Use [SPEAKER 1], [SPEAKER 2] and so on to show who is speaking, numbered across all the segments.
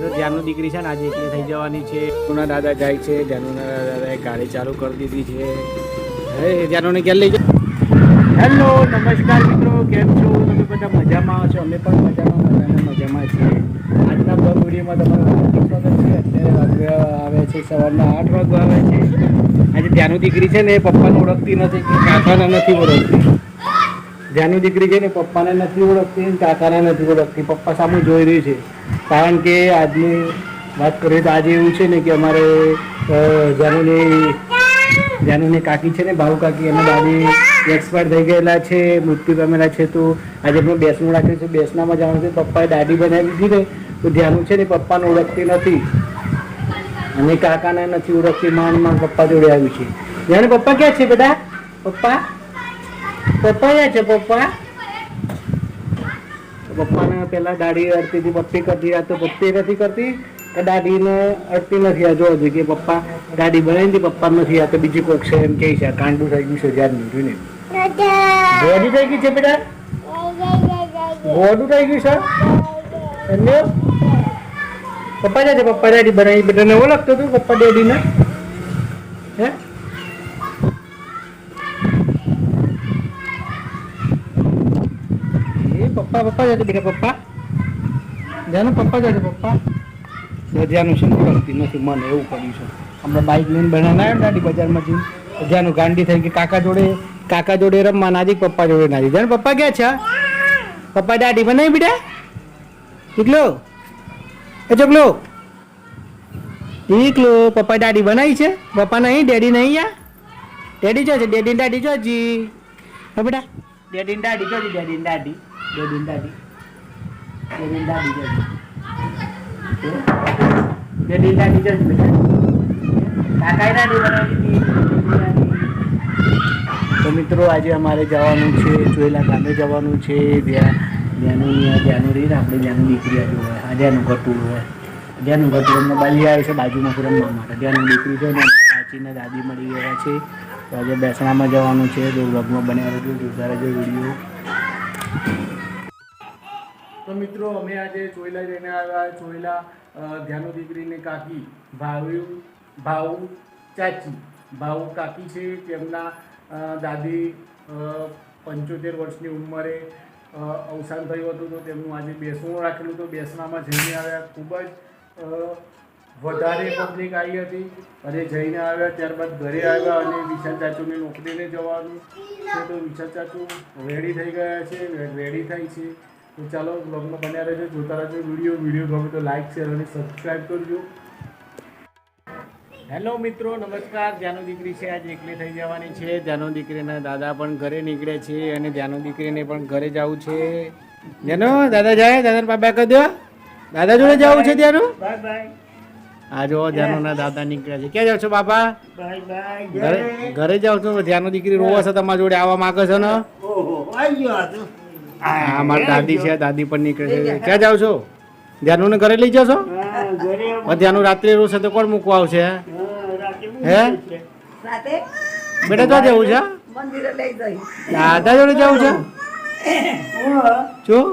[SPEAKER 1] મિત્રો ધ્યાનની દીકરી છે ને આજે એકલી થઈ જવાની છે. ધ્યાનુના દાદા જાય છે ધ્યાનુના દાદાએ ગાડી ચાલુ કરી દીધી છે. હે ધ્યાનુને ક્યાં લઈ જાય હેલો નમસ્કાર મિત્રો કેમ છો? તમે બધા મજામાં છો? અમે પણ મજામાં મજામાં મજામાં છીએ. આજના બ્લોગ વિડીયોમાં તમારું સ્વાગત છે. અત્યારે વાગ્યા આવે છે સવારના આઠ વાગ્યો આવે છે. આજે ધ્યાનુ દીકરી છે ને એ પપ્પાને ઓળખતી નથી કે કાકાને નથી ઓળખતી. ધ્યાનુ દીકરી છે ને પપ્પાને નથી ઓળખતી કાકાને નથી ઓળખતી. પપ્પા સામે જોઈ રહી છે. કારણ કે આજની વાત કરીએ તો આજે એવું છે ને કે અમારે જાનુની જાનુની કાકી છે ને ભાવ કાકી, એના દાદી એક્સપાયર થઈ ગયેલા છે, મૃત્યુ પામેલા છે, તો આજે આપણે બેસનું રાખ્યું છે, બેસનામાં જવાનું છે, પપ્પાએ દાદી બનાવી દીધી ને, તો ધ્યાનું છે ને પપ્પાને ઓળખતી નથી. અને કાકાને નથી ઓળખતી માન માન પપ્પા જોડે આવી છે. જાણે પપ્પા ક્યાં છે બધા? પપ્પા? પપ્પા ક્યાં છે પપ્પા? પપ્પાને પેલા દાઢી અડતી હતી પપ્પી કરતી આ તો પપ્પી નથી કરતી કે દાઢીને અડતી નથી. આ જોવા જોઈએ કે પપ્પા દાઢી બનાવી હતી પપ્પા નથી આ તો બીજી કોઈક છે એમ કહે છે. કાંડું થઈ ગયું છે ધ્યાન નહીં ને ગોડું થઈ ગયું છે બેટા? ગોડું થઈ ગયું છે? એમને પપ્પા જાય છે? પપ્પા દાઢી બનાવી બેટાને ઓળખતો તું પપ્પા દાઢીને? હે એ પપ્પા પપ્પા છે બેટા પપ્પા? જાનો પપ્પા જાય પપ્પા? જ્યાંનું શું કરતી નથી મને એવું કર્યું છે. હમણાં બાઇક લઈને બનાવીને આવ્યો દાદી બજારમાં જઈને. તો ગાંડી થઈ કે કાકા જોડે કાકા જોડે રમવા નાજી પપ્પા જોડે નાજી જાને પપ્પા ક્યાં છે? પપ્પા દાદી બનાવી બેટા? એકલો? એ ચોકલો? એકલો પપ્પા દાદી બનાવી છે? પપ્પા નહીં ડેડી નહીં યા ડેડી જો છે ડેડી દાદી જોજી જી. હા બેટા. ડેડી દાદી જોજી ડેડી ને દાઢી ડેડી ને દાઢી ડેડી ને દાઢી જો જી ડેડી ને દાઢી જો જી બેટા કાકાએ દાઢી બનાવી તો મિત્રો, આજે અમારે જવાનું છે ચોયલા ગામે જવાનું છે. જ્યાંનું ત્યાંનું રહીને આપણે જ્યાંનું દીકરી આવ્યું હોય આ ત્યાંનું ઘટું હોય ત્યાંનું ઘટું અમને બાલી આવે છે બાજુમાં થી રમવા માટે. ત્યાંનું દીકરી છે ને કાચીને દાદી મળી ગયા છે. તો આજે બેસણામાં જવાનું છે. જો વ્લોગમાં બન્યા રહેજો જોતા રહેજો વીડિયો. તો મિત્રો, અમે આજે ચોયલા જઈને આવ્યા. ચોયલા ધ્યાનો દીકરીને કાકી, ભાવી ભાવ ચાચી. ભાવ કાકી છે, તેમના દાદી પંચોતેર વર્ષની ઉંમરે અવસાન થયું હતું તો તેમનું આજે બેસણું રાખેલું તો બેસણામાં જઈને આવ્યા. ખૂબ જ વધારે પબ્લિક આવી હતી. અને જઈને આવ્યા. ત્યારબાદ ઘરે આવ્યા અને વિશાલ ચાચુની નોકરીને જવાનું તો વિશાલ ચાચુ રેડી થઈ ગયા છે. રેડી થાય છે. તો ચાલો બ્લોગમાં બન્યા રહેજો. જોતા રહેજો વીડિયો. વીડિયો ગમે તો લાઈક શેર અને સબસ્ક્રાઈબ કરજો. હેલો મિત્રો નમસ્કાર. ધ્યાનો દીકરી છે. આજે એકલી થઈ જવાની છે. ધ્યાનો દીકરીના દાદા પણ ઘરે નીકળે છે અને ધ્યાનો દીકરીને પણ ઘરે જવું છે. ધ્યાનો દાદા જાય? દાદાને બાબા કહી દો. દાદા જોડે જવું છે ધ્યાનો?
[SPEAKER 2] બાય
[SPEAKER 1] આ જો ધ્યાનોના દાદા નીકળ્યા છે. ક્યાં જાવ છો બાપા?
[SPEAKER 2] બાય બાય
[SPEAKER 1] ઘરે ઘરે જાવ છો? ધ્યાનો દીકરી રોવા છે તમારા જોડે આવવા માંગે છે ને?
[SPEAKER 2] ઓહો આવી ગયો આ
[SPEAKER 1] હા મારી દાદી છે દાદી પણ નીકળે છે. ક્યાં જાવ છો? ધ્યાનુને ઘરે લઈ જશો? હવે રાત્રે રોશે તો કોણ મૂકવા આવશે
[SPEAKER 2] હા,
[SPEAKER 1] બેટા ક્યાં જવું છે?
[SPEAKER 3] મંદિરે લઈ જઈ
[SPEAKER 1] દાદા જોડે જવું છે. શું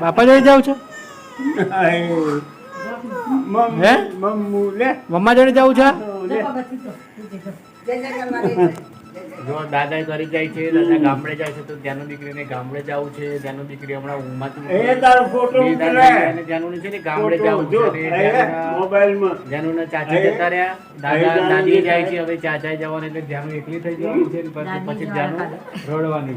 [SPEAKER 1] બાપા જોડે જાવ છો? હે?
[SPEAKER 2] મમ્મા
[SPEAKER 1] જોડે જવું છે? જો દાદા ઘરે જાય છે દાદા ગામડે જાય છે તો ધ્યાનો દીકરીને ગામડે જવું છે ધ્યાનો દીકરી હમણાં ઊંઘમાંથી
[SPEAKER 2] એ તારો ફોટો.
[SPEAKER 1] અને ધ્યાનુને છે ને ગામડે જવું છે
[SPEAKER 2] મોબાઈલમાં.
[SPEAKER 1] ધ્યાનુના ચાચા જતા રહ્યા. દાદા દાદી જાય છે હવે ચાચા જવાનું એટલે ધ્યાનું એકલી થઈ જવાનું છે પછી પછી ધ્યાનું રડવાની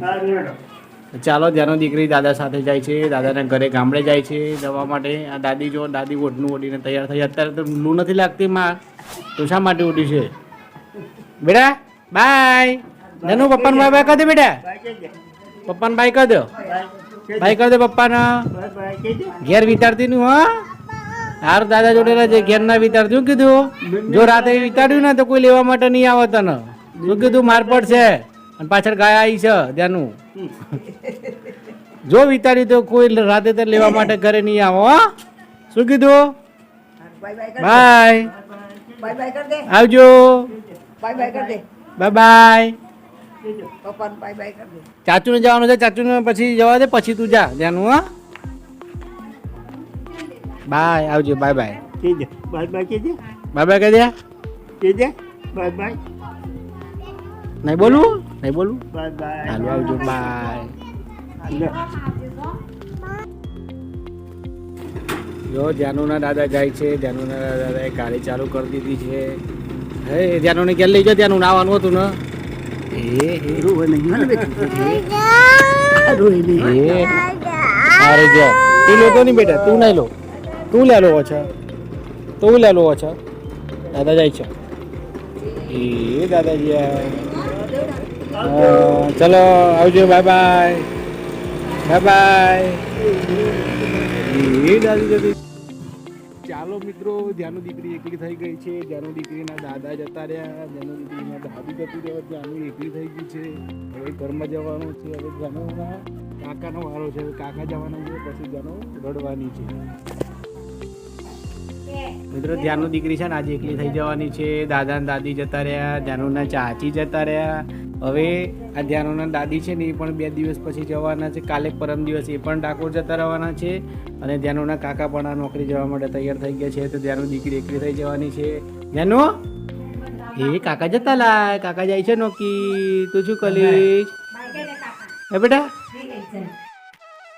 [SPEAKER 1] ચાલો ધ્યાનો દીકરી દાદા સાથે જાય છે દાદાના ઘરે ગામડે જાય છે દવા માટે. આ દાદી જો દાદી ઓઢનું ઓઢીને તૈયાર થઈ અત્યારે તો લૂ નથી લાગતી માં. તો શા માટે ઉઠી છે? બેટા બાય. નનુ પપ્પાને બાય બાય કહી દે બેટા. પપ્પાને બાય કહી દો.
[SPEAKER 2] બાય
[SPEAKER 1] કહી દે પપ્પાને. ઘેર વિતારતી નું હા. હાર દાદા જોડે રહેજે ઘેર ના વિતારતી શું કીધું જો રાતે વિચાર્યું ને તો કોઈ લેવા માટે નહીં આવે તને. શું કીધું માર પડશે. અને પાછળ ગાય આવી છે ત્યાંનું જો વિચાર્યું તો કોઈ રાતે તો લેવા માટે ઘરે નહીં આવો હો. શું કીધું?
[SPEAKER 3] બાય બાય
[SPEAKER 1] આવજો.
[SPEAKER 3] બાય બાય કર દે.
[SPEAKER 1] બાય બાય
[SPEAKER 3] પપ્પાને બાય બાય કર દે.
[SPEAKER 1] ચાચુને જવાનું છે ચાચુને પછી જવા દે પછી તું જા જાનું હા. બાય આવજો બાય બાય
[SPEAKER 2] કહેજે બાય બાય
[SPEAKER 1] બાય બાય કહી દે
[SPEAKER 2] કહેજે બાય બાય
[SPEAKER 1] નહીં બોલું? નહીં બોલું?
[SPEAKER 2] બાય બાય
[SPEAKER 1] હાલો આવજો બાય. જો જાનુના દાદા જાય છે જાનુના દાદાએ ગાડી ચાલુ કરી દીધી છે. હે જાનુને ક્યાં લઈ જાઓ ત્યાંનું નાવાનું હતું ને. એ એ.
[SPEAKER 2] રોવે નહીં હો ને બેટી.
[SPEAKER 1] એ. અરે જો તું લેતો નહીં બેટા તું નહીં લો. તું લે લો ઓછા. તું લે લો ઓછા. દાદા જાય છે. એ દાદાજી ચલો આવજો બાય બાય બાય બાય એ દાદી. ચાલો મિત્રો, ધ્યાનું દીકરી એકલી થઈ ગઈ છે. ધ્યાનું દીકરીના દાદા જતા રહ્યા. ધ્યાનું દીકરીના દાદી જતી રહ્યા. ધ્યાનું એકલી થઈ ગઈ છે. હવે ઘરમાં જવાનું છે. હવે ધ્યાનુના કાકાનો વારો છે. હવે કાકા જવાના છે. પછી ધ્યાનો રડવાની છે. મિત્રો ધ્યાનનું દીકરી છે ને, આજે એકલી થઈ જવાની છે. દાદા ને દાદી જતા રહ્યા. ધ્યાનુના ચાચી જતા રહ્યા. હવે આ ધ્યાનોના દાદી છે ને એ પણ બે દિવસ પછી જવાના છે. કાલે પરમ દિવસ એ પણ ડાકોર જતા રહેવાના છે અને ધ્યાનોના કાકા પણ આ નોકરી જવા માટે તૈયાર થઈ ગયા છે. તો ધ્યાનો દીકરી એકલી થઈ જવાની છે. ધ્યાનો? એ કાકા જતા લાય. કાકા જાય છે નોકી. તું શું કરીશ? હે બેટા?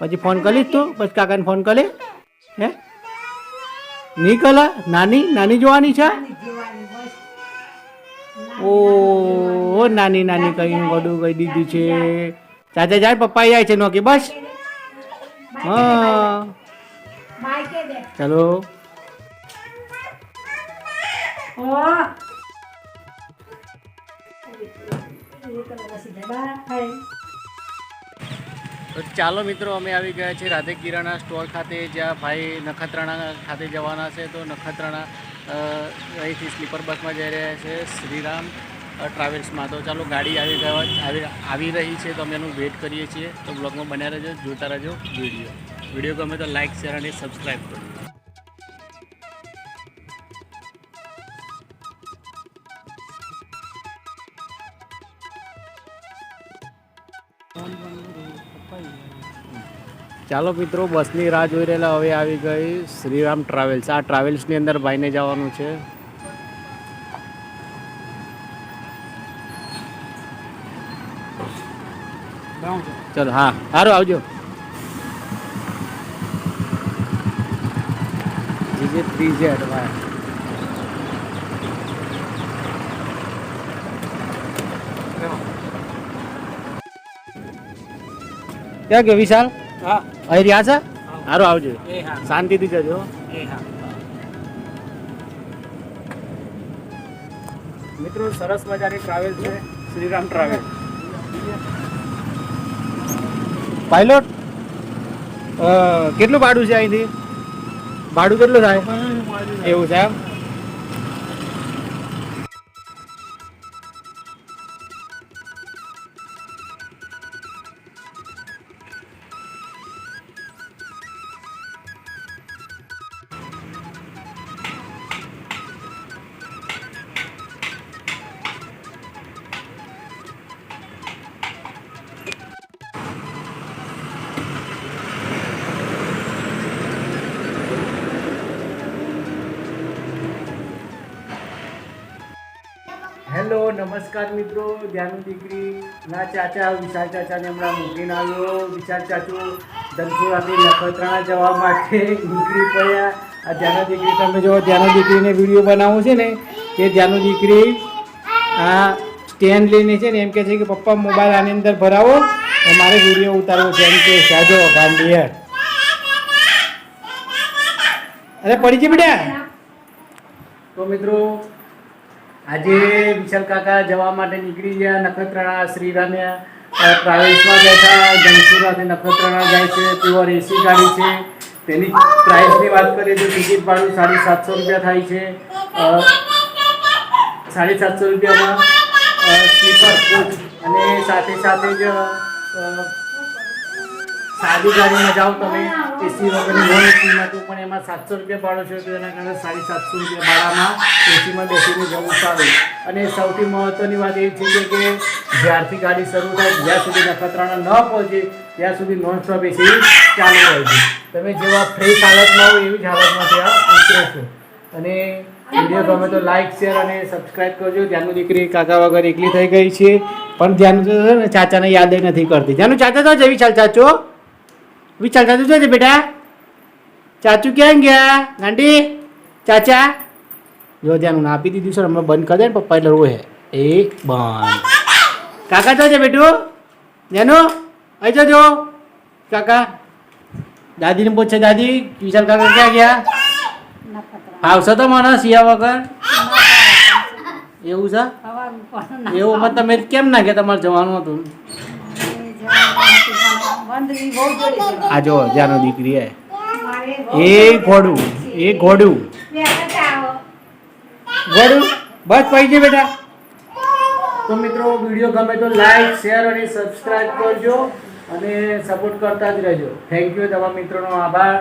[SPEAKER 1] પછી ફોન કરીશ તું? પછી કાકાને ફોન કરે હે? નહીં કલા નાની નાની જોવાની છે? ઓ, નાની નાની કઈ ગડું કહી દીધું છે? ચાચા જાય પપ્પા જાય છે નોકી, બસ. હા. ચાલો. ચાલો મિત્રો, અમે આવી ગયા છીએ રાધે કિરાણા સ્ટોર ખાતે, જ્યાં ભાઈ નખત્રાણા ખાતે જવાના છે. તો નખત્રાણા અહીંથી સ્લીપર બસમાં જઈ રહ્યા છે શ્રીરામ ટ્રાવેલ્સમાં. તો ચાલો, ગાડી આવી ગયા, આવી રહી છે, તો અમે એનું વેઇટ કરીએ છીએ. તો બ્લોગમાં બન્યા રહેજો, જોતા રહેજો વીડિયો. વીડિયો ગમે તો લાઇક શેર અને સબસ્ક્રાઈબ કરો. ચાલો મિત્રો, બસની રાહ જોઈ રહેલા હવે આવી ગઈ શ્રીરામ ટ્રાવેલ્સ. આ ટ્રાવેલ્સની અંદર ભાઈને જવાનું છે. ચલો, હા સારું આવજો. જીજે થ્રી ઝેડ ક્યાં ગયો વિશાલ?
[SPEAKER 2] હા.
[SPEAKER 1] અહીં રહ્યા છે? સારું આવજો. શાંતિથી જજો મિત્રો સરસ મજાની ટ્રાવેલ છે. શ્રીરામ ટ્રાવેલ પાયલોટ કેટલું ભાડું છે અહીંથી? ભાડું કેટલું થાય? એવું છે એમ? નમસ્કાર મિત્રો ધ્યાનુ દીકરી ના ચાચા વિશાલ ચાચાને હમણાં મૂકીને આવ્યો. વિશાલ ચાચુ ધનસુરાથી નખત્રાણા જવા માટે નીકળી પડ્યા. આ ધ્યાનો દીકરી તમે જો ધ્યાનો દીકરીને વીડિયો બનાવવો છે ને તે ધ્યાનુ દીકરી આ સ્ટેન્ડ લઈને છે ને એમ કે છે કે પપ્પા મોબાઈલ આની અંદર ભરાવો મારે વીડિયો ઉતારવો છે. એમ કે સાજો ગાંધી અરે પડી છે બેટા? તો મિત્રો આજે વિશાલ કાકા જવા માટે નીકળી ગયા. નખત્રાણા શ્રીરામે ટ્રાવેલ્સમાં બેઠા જંગસુરાથી નખત્રાણા જાય છે. પ્યોર એસી ગાડી છે. તેની પ્રાઇસની વાત કરીએ તો ટિકિટ ભાડું સાડી સાતસો રૂપિયા થાય છે. સાડી સાતસો રૂપિયામાં સ્લીપર કોચ અને સાથે સાથે જ સાદી ગાડીમાં જાઓ તમે એસી વગરની નોન એસીમાં તો પણ એમાં સાતસો રૂપિયા ભાડો છે, તો એના કારણે સાડી સાતસો રૂપિયા ભાડામાં એસીમાં બેસીને જવું સારું. અને સૌથી મહત્ત્વની વાત એ છે કે જ્યારથી ગાડી શરૂ થાય, જ્યાં સુધી નખત્રાણા ન પહોંચે, ત્યાં સુધી નોન સ્ટોપ એસી ચાલુ હોય છે. તમે જેવા ફ્રેશ હાલતમાં હો, એવી જ હાલતમાં ત્યાં ઉતરે છો. અને વીડિયો ગમે તો લાઈક શેર અને સબસ્ક્રાઈબ કરજો. ત્યાંનું દીકરી કાકા વગર એકલી થઈ ગઈ છે. પણ ધ્યાન ચાચાને યાદ નથી કરતી. ધ્યાનું, ચાચા તો જેવી ચાલ ચાચો. વિશાલ ચાચુ છે બેટા. ચાચુ ક્યાં ગયા? ગાંડી ચાચા? જો ધ્યાન આપી દીધું છે હમણાં બંધ કરી દે ને પપ્પા એટલે રોહે એ બંધ. કાકા તો છે બેટું. જેનો અહીં જજો. કાકા. દાદીને પૂછે દાદી વિશાલ કાકા ક્યાં ગયા? આવશે તો મને સિયા વગર. એવું છે? એવું મત તમે કેમ ના ગયા તમારે જવાનું હતું? આ જો જ્યાંનો દીકરી હે. એ ઘોડું એ ઘોડું. ઘોડું? બસ પડી છે બેટા. તો મિત્રો વીડિયો ગમે તો લાઈક શેર અને સબસ્ક્રાઇબ કરજો અને સપોર્ટ કરતા જ રહેજો. થેન્ક યુ તમારા મિત્રોનો આભાર.